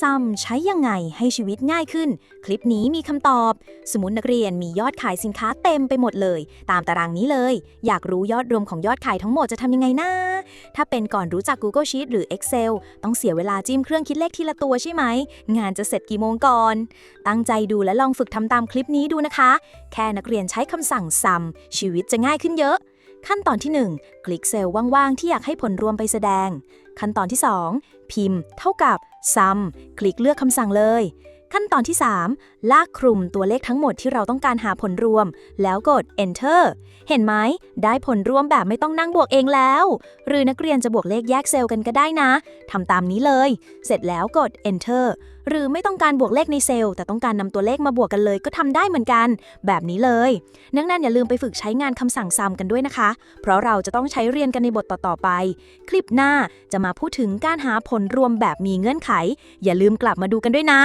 ซัมใช้ยังไงให้ชีวิตง่ายขึ้น คลิปนี้มีคำตอบ สมุดนักเรียนมียอดขายสินค้าเต็มไปหมดเลย ตามตารางนี้เลย อยากรู้ยอดรวมของยอดขายทั้งหมดจะทำยังไงนะ ถ้าเป็นก่อนรู้จัก Google Sheet หรือ Excel ต้องเสียเวลาจิ้มเครื่องคิดเลขทีละตัวใช่ไหม งานจะเสร็จกี่โมงก่อน ตั้งใจดูและลองฝึกทำตามคลิปนี้ดูนะคะ แค่นักเรียนใช้คำสั่ง sum ชีวิตจะง่ายขึ้นเยอะ ขั้นตอนที่ 1 คลิกเซลล์ว่างๆ ที่อยากให้ผลรวมไปแสดง ขั้นตอนที่ 2 พิมพ์ เท่ากับ sum คลิกเลือกคำสั่งเลย ขั้นตอนที่ 3 ลากคลุมตัวเลขทั้งหมดที่เราต้องการหาผลรวม แล้วกด enter เห็นไหม ได้ผลรวมแบบไม่ต้องนั่งบวกเองแล้ว หรือนักเรียนจะบวกเลขแยกเซลล์กันก็ได้นะ ทำตามนี้เลย เสร็จแล้วกด enter หรือไม่ต้องการบวกเลขในเซลล์ แต่ต้องการนำตัวเลขมาบวกกันเลยก็ทำได้เหมือนกัน แบบนี้เลยนักนั้นอย่าลืมไปฝึกใช้งานคำสั่งซ้ำกันด้วยนะคะ เพราะเราจะต้องใช้เรียนกันในบทต่อๆไป คลิปหน้าจะมาพูดถึงการหาผลรวมแบบมีเงื่อนไข อย่าลืมกลับมาดูกันด้วยนะ